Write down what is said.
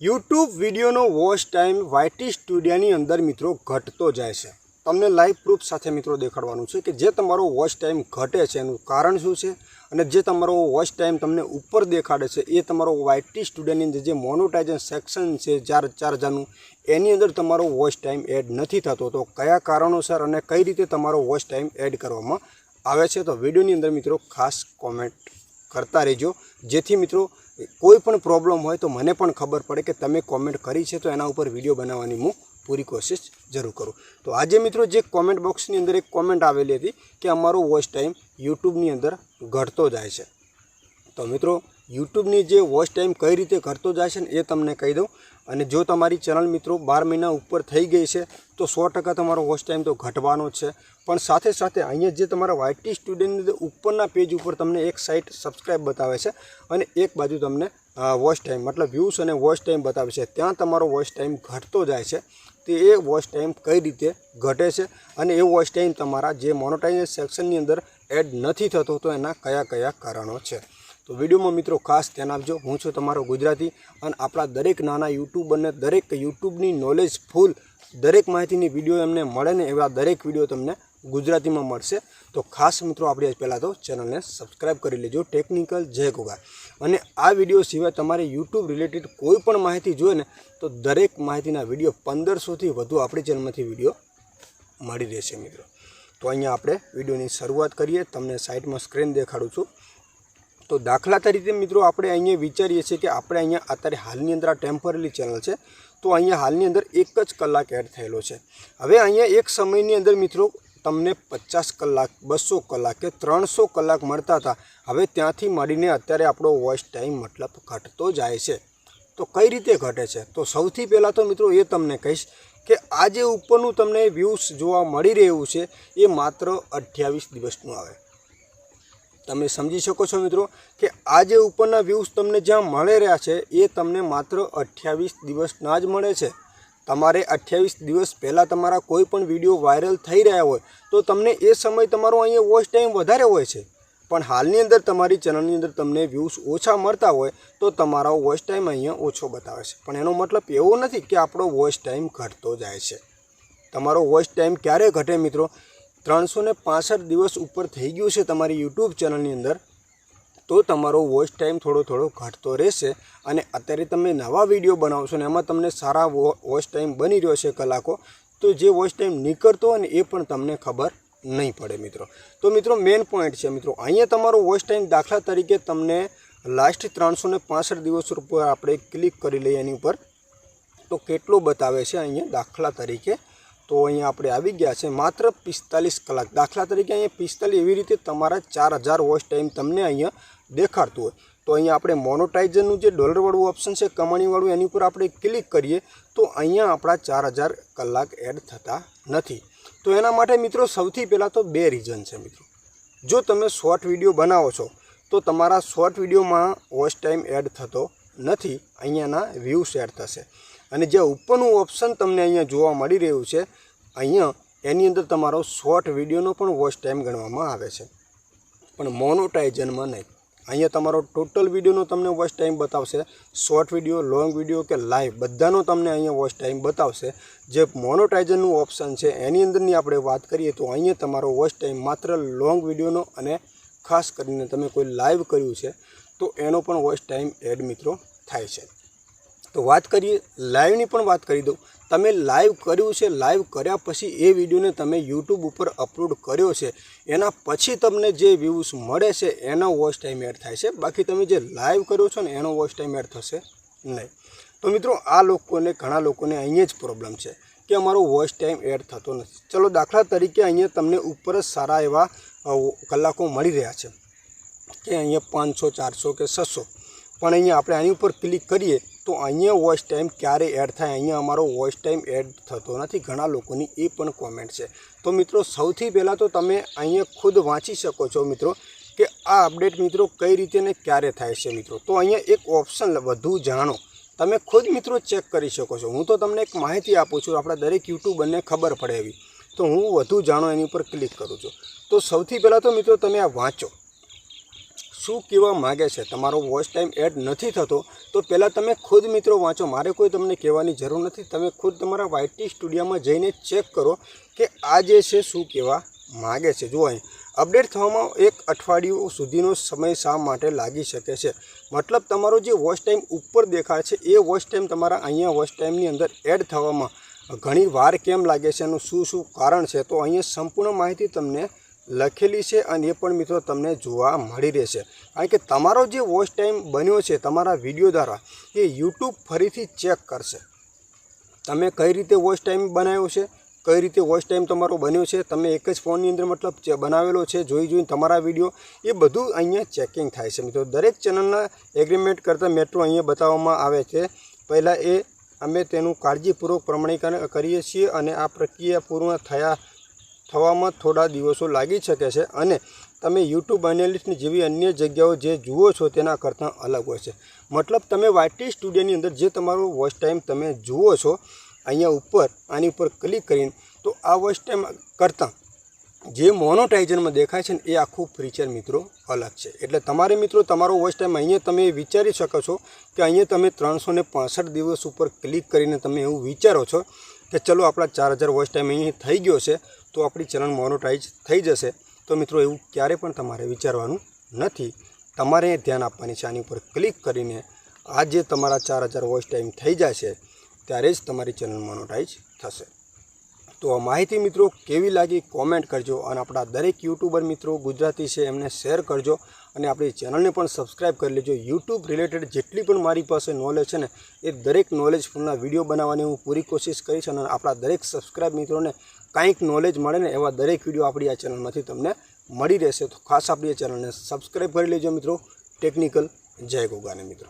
YouTube વિડીયોનો watch time YT સ્ટુડિયોની અંદર મિત્રો ઘટતો જાય છે. તમને લાઈવ પ્રૂફ સાથે મિત્રો દેખાડવાનું છે કે જે તમારો વોચ ટાઈમ ઘટે છે એનું કારણ શું છે અને જે તમારો વોચ ટાઈમ તમને ઉપર દેખાડે છે એ તમારો વાયટી સ્ટુડિયાની અંદર જે મોનોટાઇઝન સેક્શન છે ચાર ચાર હજારનું એની અંદર તમારો વોચ ટાઈમ એડ નથી થતો. તો કયા કારણોસર અને કઈ રીતે તમારો વોચ ટાઈમ એડ કરવામાં આવે છે? તો વિડીયોની અંદર મિત્રો ખાસ કોમેન્ટ કરતા રહેજો. જેથી મિત્રો, કોઈ પણ પ્રોબ્લેમ હોય તો મને પણ ખબર પડે કે તમે કોમેન્ટ કરી છે તો એના ઉપર વીડિયો બનાવવાની હું પૂરી કોશિશ જરૂર કરું. તો આજે મિત્રો, જે કોમેન્ટ બોક્સની અંદર એક કોમેન્ટ આવેલી હતી કે અમારો વોચ ટાઈમ યુટ્યુબની અંદર ઘટતો જાય છે. તો મિત્રો યુટ્યુબની જે વોચ ટાઈમ કઈ રીતે ઘટતો જાય છે ને એ તમને કહી દઉં. અને જો તમારી ચેનલ મિત્રો બાર મહિના ઉપર થઈ ગઈ છે, તો સો ટકા તમારો વોચ ટાઈમ તો ઘટવાનો છે. પણ સાથે સાથે અહીંયા જે તમારા વાયટી સ્ટુડન્ટની ઉપરના પેજ ઉપર તમને એક સાઇટ સબસ્ક્રાઇબ બતાવે છે અને એક બાજુ તમને વોચ ટાઈમ મતલબ વ્યૂઝ અને વોચ ટાઈમ બતાવે છે. ત્યાં તમારો વોચ ટાઈમ ઘટતો જાય છે. તે એ વોચ ટાઈમ કઈ રીતે ઘટે છે અને એ વોચ ટાઈમ તમારા જે મોનોટાઇઝ સેક્શનની અંદર એડ નથી થતો, તો એના કયા કયા કારણો છે. તો વિડીયોમાં મિત્રો ખાસ ધ્યાન આપજો. હું છું તમારો ગુજરાતી અને આપણા દરેક નાના યુટ્યુબરને દરેક યુટ્યુબની નોલેજ ફૂલ દરેક માહિતીની વીડિયો એમને મળે ને એવા દરેક વીડિયો તમને ગુજરાતીમાં મળશે. તો ખાસ મિત્રો આપણે પહેલાં તો ચેનલને સબસ્ક્રાઈબ કરી લેજો. ટેકનિકલ જય ગુગા અને આ વીડિયો સિવાય તમારે યુટ્યુબ રિલેટેડ કોઈ પણ માહિતી જોઈએ ને, તો દરેક માહિતીના વીડિયો પંદરસોથી વધુ આપણી ચેનલમાંથી વીડિયો મળી રહેશે મિત્રો. તો અહીંયા આપણે વિડીયોની શરૂઆત કરીએ. તમને સાઇટમાં સ્ક્રીન દેખાડું છું. તો દાખલા તરીકે મિત્રો આપણે અહીંયા વિચારીએ છીએ કે આપણે અહીંયા અત્યારે હાલની અંદર આ ટેમ્પરરી ચેનલ છે. તો અહીંયા હાલની અંદર એક જ કલાક એડ થયેલો છે. હવે અહીંયા એક સમયની અંદર મિત્રો તમને પચાસ કલાક, બસો કલાક કે ત્રણસો કલાક મળતા હતા. હવે ત્યાંથી મળીને અત્યારે આપણો વોઇસ ટાઈમ મતલબ ઘટતો જાય છે. તો કઈ રીતે ઘટે છે? તો સૌથી પહેલાં તો મિત્રો એ તમને કહીશ કે આ જે ઉપરનું તમને વ્યૂઝ જોવા મળી રહ્યું છે એ માત્ર અઠ્યાવીસ દિવસનું આવે. તમે સમજી શકો છો મિત્રો કે આ જે ઉપરના વ્યૂઝ તમને જ્યાં મળી રહ્યા છે, એ તમને માત્ર અઠ્યાવીસ દિવસના જ મળે છે. તમારે અઠ્યાવીસ દિવસ પહેલાં તમારા કોઈ પણ વીડિયો વાયરલ થઈ રહ્યા હોય, તો તમને એ સમય તમારો અહીંયા વોચ ટાઈમ વધારે હોય છે. પણ હાલની અંદર તમારી ચેનલની અંદર તમને વ્યૂઝ ઓછા મળતા હોય, તો તમારો વોચ ટાઈમ અહીંયા ઓછો બતાવે છે. પણ એનો મતલબ એવો નથી કે આપણો વોચ ટાઈમ ઘટતો જાય છે. તમારો વોચ ટાઈમ ક્યારે ઘટે મિત્રો? ત્રણસો ને પાસઠ દિવસ ઉપર થઈ ગયું છે તમારી યુટ્યુબ ચેનલની અંદર, તો તમારો વોચ ટાઈમ થોડો થોડો ઘટતો રહેશે અને અત્યારે તમે નવા વીડિયો બનાવશો ને એમાં તમને સારા વોચ ટાઈમ બની રહ્યો છે કલાકો, તો જે વોચ ટાઈમ નીકળતો અને એ પણ તમને ખબર નહીં પડે મિત્રો. તો મિત્રો મેઇન પોઈન્ટ છે મિત્રો, અહીંયા તમારો વોચ ટાઈમ દાખલા તરીકે તમને લાસ્ટ ત્રણસો ને પાસઠ દિવસ ઉપર આપણે ક્લિક કરી લઈએ એની ઉપર, તો કેટલો બતાવે છે અહીંયા દાખલા તરીકે? તો અહીંયા આપણે આવી ગયા છે. માત્ર પિસ્તાલીસ કલાક. દાખલા તરીકે અહીંયા પિસ્તાલીસ એવી રીતે તમારા ચાર હજાર વોચ ટાઈમ તમને અહીંયા દેખાડતું હોય. તો અહીંયા આપણે મોનોટાઇઝરનું જે ડોલરવાળું ઓપ્શન છે, કમાણીવાળું, એની ઉપર આપણે ક્લિક કરીએ તો અહીંયા આપણા ચાર હજાર કલાક એડ થતા નથી. તો એના માટે મિત્રો સૌથી પહેલાં તો બે રીઝન છે મિત્રો. જો તમે શોર્ટ વીડિયો બનાવો છો, તો તમારા શોર્ટ વિડીયોમાં વોચ ટાઈમ એડ થતો નથી. અહીંયાના વ્યૂઝ એડ થશે. અને જે ઉપરનું ઓપ્શન તમને અહીંયા જોવા મળી રહ્યું છે, અહીંયા એની અંદર તમારો શોર્ટ વિડીયોનો પણ વોચ ટાઈમ ગણવામાં આવે છે. પણ મોનોટાઇઝનમાં નહીં. અહીંયા તમારો ટોટલ વિડીયોનો તમને વોચ ટાઈમ બતાવશે શોર્ટ વીડિયો લોંગ વીડિયો કે લાઈવ બધાનો તમને અહીંયા વોચ ટાઈમ બતાવશે. જે મોનોટાઇઝરનું ઓપ્શન છે, એની અંદરની આપણે વાત કરીએ તો અહીંયા તમારો વોચ ટાઈમ માત્ર લોંગ વિડીયોનો અને ખાસ કરીને તમે કોઈ લાઈવ કર્યું છે, તો એનો પણ વોચ ટાઈમ એડ મિત્રો થાય છે. તો વાત કરીએ, લાઈવની પણ વાત કરી દઉં. તમે લાઈવ કર્યું છે, લાઈવ કર્યા પછી એ વિડીયોને તમે યુટ્યુબ ઉપર અપલોડ કર્યો છે, એના પછી તમને જે વ્યૂઝ મળે છે, એનો વોચ ટાઈમ એડ થાય છે. બાકી તમે જે લાઈવ કર્યો છો ને, એનો વોચ ટાઈમ એડ થશે નહીં. તો મિત્રો, આ લોકોને, ઘણા લોકોને અહીંયા જ પ્રોબ્લેમ છે કે અમારો વોચ ટાઈમ એડ થતો નથી. ચલો, દાખલા તરીકે અહીંયા તમને ઉપર જ સારા એવા કલાકો મળી રહ્યા છે. કે અહીંયા પાંચસો, ચારસો કે છસો. પણ અહીંયા આપણે આની ઉપર ક્લિક કરીએ તો અહીંયા વોઇસ ટાઈમ ક્યારે એડ થાય? અહીંયા અમારો વોઇસ ટાઈમ એડ થતો નથી. ઘણા લોકોની એ પણ કોમેન્ટ છે. તો મિત્રો, સૌથી પહેલાં તો તમે અહીંયા ખુદ વાંચી શકો છો મિત્રો કે આ અપડેટ મિત્રો કઈ રીતે ને ક્યારે થાય છે મિત્રો. તો અહીંયા એક ઓપ્શન વધુ જાણો. તમે ખુદ મિત્રો ચેક કરી શકો છો. હું તો તમને એક માહિતી આપું છું, આપણા દરેક યુટ્યુબરને ખબર પડે એવી. તો હું વધુ જાણો એની ઉપર ક્લિક કરું છું. તો સૌથી પહેલાં તો મિત્રો તમે આ વાંચો. શું કહેવા માગે છે? તમારો વોચ ટાઈમ એડ નથી થતો, તો પહેલાં તમે ખુદ મિત્રો વાંચો. મારે કોઈ તમને કહેવાની જરૂર નથી. તમે ખુદ તમારા વાયટી સ્ટુડિયોમાં જઈને ચેક કરો કે આ જે છે, શું કહેવા માગે છે. જો અહીં. અપડેટ થવામાં એક અઠવાડિયું સુધીનો સમય શા માટે લાગી શકે છે? મતલબ તમારો જે વોચ ટાઈમ ઉપર દેખાય છે, એ વોચ ટાઈમ તમારા અહીંયા વોચ ટાઈમની અંદર એડ થવામાં ઘણી વાર કેમ લાગે છે એનું શું શું કારણ છે, તો અહીંયા સંપૂર્ણ માહિતી તમને લખેલી છે અને એ પણ મિત્રો તમને જોવા મળી રહેશે. કારણ કે તમારો જે વોચ ટાઈમ બન્યો છે તમારા વીડિયો દ્વારા, એ યુટ્યુબ ફરીથી ચેક કરશે. તમે કઈ રીતે વોચ ટાઈમ બનાવ્યો છે? કઈ રીતે વોચ ટાઈમ તમારો બન્યો છે? તમે એક જ ફોનની અંદર મતલબ બનાવેલો છે, જોઈ જોઈને તમારા વીડિયો એ બધું અહીંયા ચેકિંગ થાય છે. મિત્રો, દરેક ચેનલના એગ્રીમેન્ટ કરતાં મેટ્રો અહીંયા બતાવવામાં આવે છે. પહેલાં એ અમે તેનું કાળજીપૂર્વક પ્રમાણીકરણ કરીએ છીએ અને આ પ્રક્રિયા પૂર્ણ થયા થવામાં થોડા દિવસો લાગી શકે છે અને તમે યુટ્યુબ એનાલિસ્ટની જેવી અન્ય જગ્યાઓ જે જુઓ છો તેના કરતાં અલગ હોય છે. મતલબ તમે વાયટી સ્ટુડિયોની અંદર જે તમારો વોચ ટાઈમ તમે જુઓ છો, અહીંયા ઉપર, આની ઉપર ક્લિક કરીને, તો આ વોચ ટાઈમ કરતાં જે મોનોટાઇઝરમાં દેખાય છે ને, એ આખું ફીચર મિત્રો અલગ છે. એટલે તમારે મિત્રો, તમારો વોચ ટાઈમ અહીંયા તમે વિચારી શકો છો કે અહીંયા તમે ત્રણસો દિવસ ઉપર ક્લિક કરીને તમે એવું વિચારો છો કે ચલો આપણા ચાર હજાર વોચ ટાઈમ અહીં થઈ ગયો છે, તો આપણી ચેનલ મોનોટાઈઝ થઈ જશે. તો મિત્રો એવું ક્યારે પણ તમારે વિચારવાનું નથી. તમારે ધ્યાન આપવાની છે, આની ઉપર ક્લિક કરીને આજે તમારા ચાર હજાર વોચ ટાઈમ થઈ જશે, ત્યારે જ તમારી ચેનલ મોનોટાઈઝ થશે. તો આ માહિતી મિત્રો કેવી લાગી કોમેન્ટ કરજો અને આપણા દરેક યુટ્યુબર મિત્રો ગુજરાતી છે એમને શેર કરજો અને આપણી ચેનલને પણ સબસ્ક્રાઈબ કરી લેજો. યુટ્યુબ રિલેટેડ જેટલી પણ મારી પાસે નોલેજ છે ને, એ દરેક નોલેજફુલના વીડિયો બનાવવાની હું પૂરી કોશિશ કરીશ અને આપણા દરેક સબસ્ક્રાઈબ મિત્રોને કાંઈક નોલેજ મળે ને એવા દરેક વીડિયો આપણી આ ચેનલમાંથી તમને મળી રહેશે. તો ખાસ આપણી આ ચેનલને સબસ્ક્રાઈબ કરી લેજો મિત્રો. ટેકનિકલ જય ગોગાને મિત્રો.